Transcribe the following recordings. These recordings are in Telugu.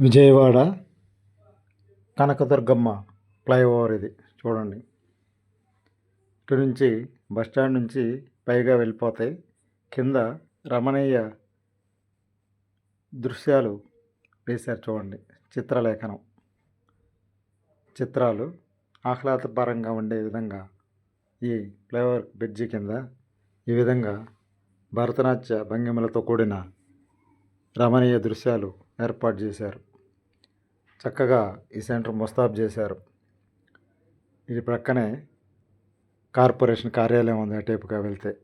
విజయవాడ కనకదుర్గమ్మ ఫ్లైఓవర్ ఇది. చూడండి. ఇటు నుంచి బస్ స్టాండ్ నుంచి పైగా వెళ్ళిపోతాయి. కింద రమణీయ దృశ్యాలు వేశారు చూడండి. చిత్రలేఖనం. చిత్రాలు ఆహ్లాదపరంగా ఉండే విధంగా ఈ ఫ్లైఓవర్ బ్రిడ్జి కింద ఈ విధంగా భరతనాట్య భంగిమలతో కూడిన రమణీయ దృశ్యాలు ఏర్పాటు చేశారు. చక్కగా ఈ సెంటర్ ముస్తాబ్ చేశారు. ఇది ప్రక్కనే కార్పొరేషన్ కార్యాలయం ఉంది అటేపుగా వెళ్తే.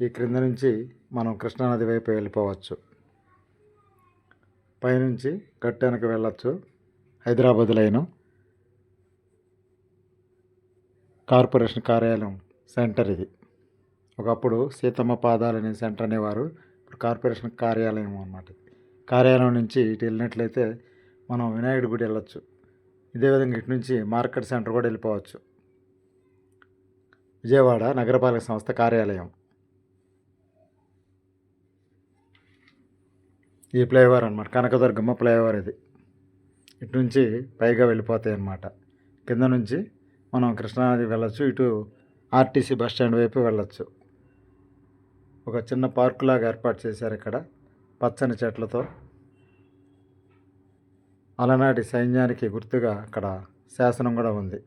ఈ క్రింద నుంచి మనం కృష్ణానది వైపు వెళ్ళిపోవచ్చు. పైనుంచి గట్టెనక వెళ్ళచ్చు. హైదరాబాద్ లైను. కార్పొరేషన్ కార్యాలయం సెంటర్ ఇది. ఒకప్పుడు సీతమ్మ పాదాలని సెంటర్ అనేవారు. ఇప్పుడు కార్పొరేషన్ కార్యాలయం అన్నమాట కార్యాలయం నుంచి ఇటు వెళ్ళినట్లయితే మనం వినాయకుడి గుడి వెళ్ళొచ్చు. ఇదే విధంగా ఇటు నుంచి మార్కెట్ సెంటర్ కూడా వెళ్ళిపోవచ్చు. విజయవాడ నగరపాలక సంస్థ కార్యాలయం. ఈ ఫ్లైఓవర్ అనమాట కనకదుర్గమ్మ ఫ్లైఓవర్ ఇది. ఇటు నుంచి పైగా వెళ్ళిపోతాయి అన్నమాట. కింద నుంచి మనం కృష్ణానది వెళ్ళొచ్చు. ఇటు ఆర్టీసీ బస్ స్టాండ్ వైపు వెళ్ళొచ్చు. ఒక చిన్న పార్కు లాగా ఏర్పాటు చేశారు ఇక్కడ. పచ్చని చెట్లతో అలనాటి సైన్యానికి గుర్తుగా అక్కడ శాసనం కూడా ఉంది.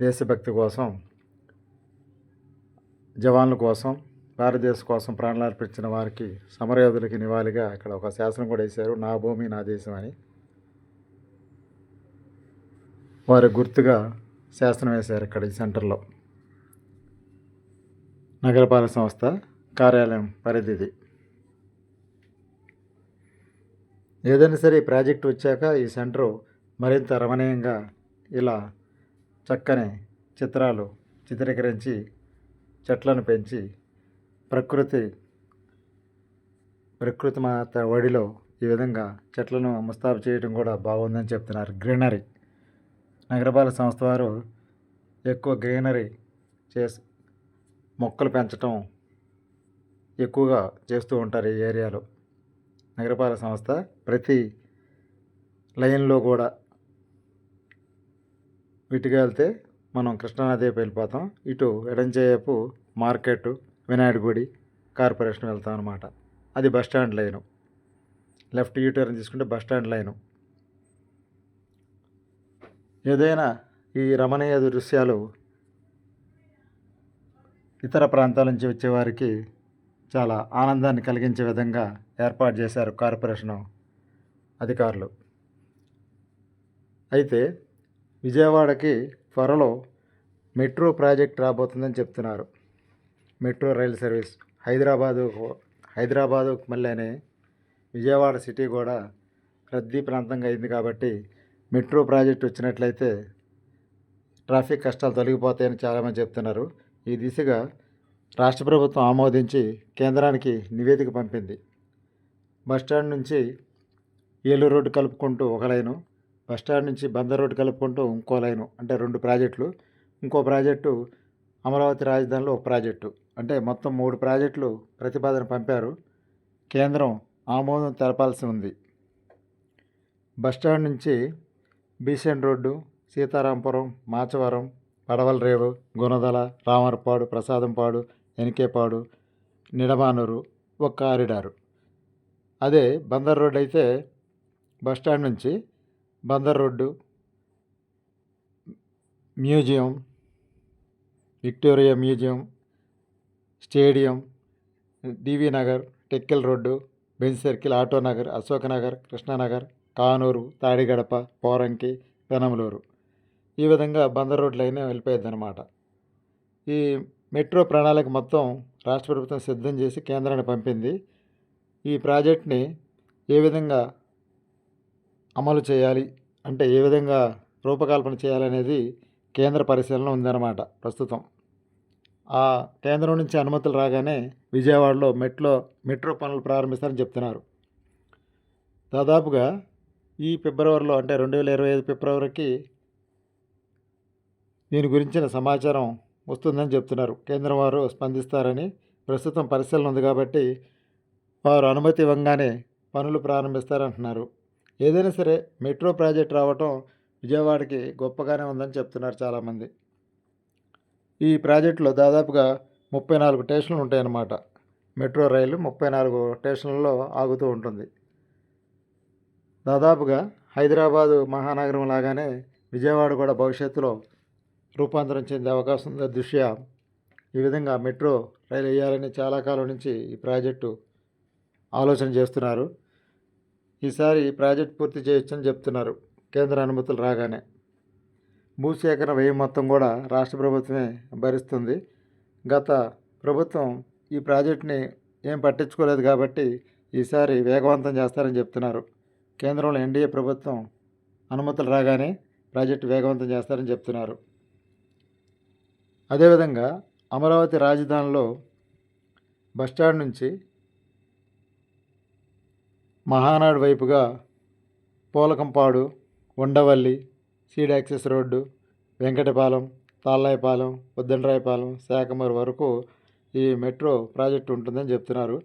దేశభక్తి కోసం జవాన్ల కోసం భారతదేశం కోసం ప్రాణాలు అర్పించిన వారికి సమరయోధులకి నివాళిగా ఇక్కడ ఒక శాసనం కూడా వేశారు. నా భూమి నా దేశం అని. వారి గుర్తుగా శాసనం వేశారు ఇక్కడ ఈ సెంటర్లో. నగరపాలక సంస్థ కార్యాలయం పరిధిది. ఏదైనా సరే ఈ ప్రాజెక్ట్ వచ్చాక ఈ సెంటరు మరింత రమణీయంగా ఇలా చక్కని చిత్రాలు చిత్రీకరించి చెట్లను పెంచి ప్రకృతి ప్రకృతి మాత ఒడిలో ఈ విధంగా చెట్లను ముస్తాబు చేయడం కూడా బాగుందని చెప్తున్నారు గ్రీనరీ. నగరపాలక సంస్థ వారు ఎక్కువ గ్రీనరీ చేసి మొక్కలు పెంచటం ఎక్కువగా చేస్తూ ఉంటారు ఈ ఏరియాలో. నగరపాలక సంస్థ ప్రతి లైన్లో కూడా ఇటుగా వెళ్తే మనం కృష్ణానది వెళ్ళిపోతాం. ఇటు ఎడంచేయపు మార్కెట్ వినాయకుడి గుడి కార్పొరేషన్ వెళ్తాం అనమాట అది bus stand line. Left U turn తీసుకుంటే బస్ స్టాండ్ లైను. ఏదైనా ఈ రమణీయ దృశ్యాలు ఇతర ప్రాంతాల నుంచి వచ్చేవారికి చాలా ఆనందాన్ని కలిగించే విధంగా ఏర్పాటు చేశారు కార్పొరేషన్ అధికారులు. అయితే విజయవాడకి త్వరలో మెట్రో ప్రాజెక్ట్ రాబోతుందని చెప్తున్నారు. Metro rail service Hyderabad Hyderabad మళ్ళీనే Vijayawada city కూడా రద్దీ ప్రాంతంగా అయింది కాబట్టి మెట్రో ప్రాజెక్ట్ వచ్చినట్లయితే ట్రాఫిక్ కష్టాలు తొలగిపోతాయని చాలామంది చెప్తున్నారు. ఈ దిశగా రాష్ట్ర ప్రభుత్వం ఆమోదించి కేంద్రానికి నివేదిక పంపింది. బస్టాండ్ నుంచి ఏలూరు రోడ్డు కలుపుకుంటూ ఒక లైను బస్టాండ్ నుంచి బందర్ రోడ్డు కలుపుకుంటూ ఇంకో లైను అంటే రెండు ప్రాజెక్టులు. ఇంకో ప్రాజెక్టు అమరావతి రాజధానిలో ఒక ప్రాజెక్టు. అంటే మొత్తం మూడు ప్రాజెక్టులు ప్రతిపాదన పంపారు. కేంద్రం ఆమోదం తెలపాల్సి ఉంది. బస్టాండ్ నుంచి బీసెంట్ రోడ్డు సీతారాంపురం మాచవరం పడవల రేవు గుణదల రామరపాడు ప్రసాదంపాడు ఎనికేపాడు నిడమానూరు ఒక కారిడారు అదే బందర్ రోడ్ అయితే బస్టాండ్ నుంచి Bandar road museum Victoria museum stadium D V Nagar టెక్కెల్ road Benz circle auto Nagar Ashok Nagar Krishna Nagar Kanuru Tadigadapa Poranki Penamaluru. ఈ విధంగా బందర్ రోడ్ లైన్ వెళ్ళిపోయేది అనమాట ఈ మెట్రో ప్రణాళిక మొత్తం రాష్ట్ర ప్రభుత్వం సిద్ధం చేసి కేంద్రాన్ని పంపింది. ఈ ప్రాజెక్ట్ని ఏ విధంగా అమలు చేయాలి అంటే ఏ విధంగా రూపకల్పన చేయాలనేది కేంద్ర పరిశీలన ఉందన్నమాట ప్రస్తుతం. ఆ కేంద్రం నుంచి అనుమతులు రాగానే విజయవాడలో మెట్రో మెట్రో పనులు ప్రారంభిస్తారని చెప్తున్నారు. దాదాపుగా ఈ ఫిబ్రవరిలో అంటే రెండు వేల ఇరవై ఐదు ఫిబ్రవరికి దీని గురించిన సమాచారం వస్తుందని చెప్తున్నారు. కేంద్రం వారు స్పందిస్తారని ప్రస్తుతం పరిశీలన ఉంది కాబట్టి వారు అనుమతి ఇవ్వగానే పనులు ప్రారంభిస్తారంటున్నారు. ఏదైనా సరే మెట్రో ప్రాజెక్ట్ రావటం విజయవాడకి గొప్పగానే ఉందని చెప్తున్నారు చాలామంది. ఈ ప్రాజెక్టులో దాదాపుగా ముప్పై నాలుగు స్టేషన్లు ఉంటాయన్నమాట. మెట్రో రైలు ముప్పై నాలుగు స్టేషన్లలో ఆగుతూ ఉంటుంది. దాదాపుగా హైదరాబాదు మహానగరం లాగానే విజయవాడ కూడా భవిష్యత్తులో రూపాంతరం చెందే అవకాశం ఉన్న దృష్ట్యా ఈ విధంగా మెట్రో రైలు వేయాలని చాలా కాలం నుంచి ఈ ప్రాజెక్టు ఆలోచన చేస్తున్నారు. ఈసారి ఈ ప్రాజెక్ట్ పూర్తి చేయొచ్చని చెప్తున్నారు కేంద్ర అనుమతులు రాగానే. భూసేకరణ వ్యయం మొత్తం కూడా రాష్ట్ర ప్రభుత్వమే భరిస్తుంది. గత ప్రభుత్వం ఈ ప్రాజెక్టుని ఏం పట్టించుకోలేదు కాబట్టి ఈసారి వేగవంతం చేస్తారని చెప్తున్నారు. కేంద్రంలో ఎన్డీఏ ప్రభుత్వం అనుమతులు రాగానే ప్రాజెక్టు వేగవంతం చేస్తారని చెప్తున్నారు. అదేవిధంగా అమరావతి రాజధానిలో బస్టాండ్ నుంచి మహానాడు వైపుగా Polakampadu Undavalli seed access road Venkatapalem Tallayapalem Uddandarayapalem Sakhamuru వరకు ఈ మెట్రో ప్రాజెక్టు ఉంటుందని చెప్తున్నారు.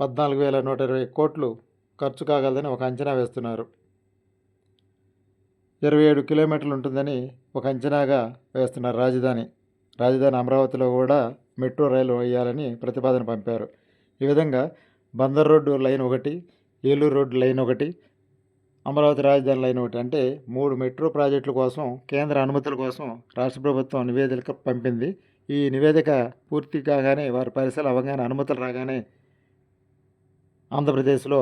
పద్నాలుగు వేల నూట ఇరవై కోట్లు ఖర్చు కాగలదని ఒక అంచనా వేస్తున్నారు. ఇరవై ఏడు కిలోమీటర్లు ఉంటుందని ఒక అంచనాగా వేస్తున్నారు రాజధాని. రాజధాని అమరావతిలో కూడా మెట్రో రైలు వేయాలని ప్రతిపాదన పంపారు. ఈ విధంగా బందర్ రోడ్డు లైన్ ఒకటి ఏలూరు రోడ్డు లైన్ ఒకటి అమరావతి రాజధాని లైన్ ఒకటి అంటే మూడు మెట్రో ప్రాజెక్టుల కోసం కేంద్ర అనుమతుల కోసం రాష్ట్ర ప్రభుత్వం నివేదిక పంపింది. ఈ నివేదిక పూర్తి కాగానే వారి పరిసర అవగాహన అనుమతులు రాగానే ఆంధ్రప్రదేశ్లో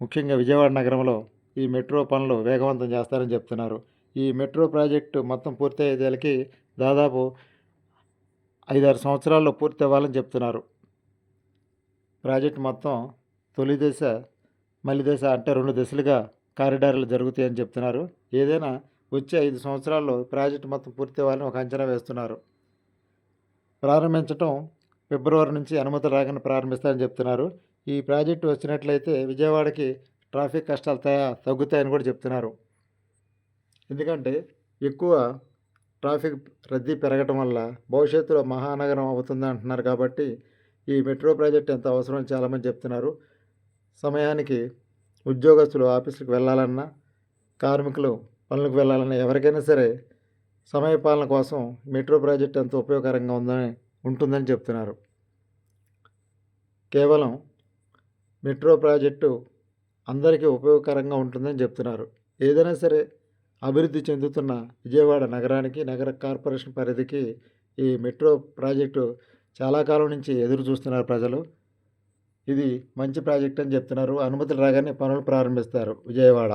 ముఖ్యంగా విజయవాడ నగరంలో ఈ మెట్రో పనులు వేగవంతం చేస్తారని చెప్తున్నారు. ఈ మెట్రో ప్రాజెక్టు మొత్తం పూర్తి అయ్యేదానికి దాదాపు ఐదారు సంవత్సరాల్లో పూర్తి అవ్వాలని చెప్తున్నారు. ప్రాజెక్టు మొత్తం తొలి దశ మలి దశ అంటే రెండు దశలుగా కారిడార్లు జరుగుతాయని చెప్తున్నారు. ఏదైనా వచ్చే ఐదు సంవత్సరాల్లో ప్రాజెక్టు మొత్తం పూర్తి అవ్వాలని ఒక అంచనా వేస్తున్నారు. ప్రారంభించడం ఫిబ్రవరి నుంచి అనుమతి రాగానే ప్రారంభిస్తారని చెప్తున్నారు. ఈ ప్రాజెక్టు వచ్చినట్లయితే విజయవాడకి ట్రాఫిక్ కష్టాలు తగ్గుతాయని కూడా చెప్తున్నారు. ఎందుకంటే ఎక్కువ ట్రాఫిక్ రద్దీ పెరగటం వల్ల భవిష్యత్తులో మహానగరం అవుతుంది అంటున్నారు కాబట్టి ఈ మెట్రో ప్రాజెక్ట్ ఎంత అవసరం అని చాలామంది చెప్తున్నారు. సమయానికి ఉద్యోగస్తులు ఆఫీసులకు వెళ్ళాలన్నా కార్మికులు పనులకు వెళ్ళాలన్నా ఎవరికైనా సరే సమయపాలన కోసం మెట్రో ప్రాజెక్ట్ ఎంతో ఉపయోగకరంగా ఉందని ఉంటుందని చెప్తున్నారు. కేవలం మెట్రో ప్రాజెక్టు అందరికీ ఉపయోగకరంగా ఉంటుందని చెప్తున్నారు. ఏదైనా సరే అభివృద్ధి చెందుతున్న విజయవాడ నగరానికి నగర కార్పొరేషన్ పరిధికి ఈ మెట్రో ప్రాజెక్టు చాలా కాలం నుంచి ఎదురు చూస్తున్నారు ప్రజలు. ఇది మంచి ప్రాజెక్ట్ అని చెప్తున్నారు. అనుమతులు రాగానే పనులు ప్రారంభిస్తారు విజయవాడ.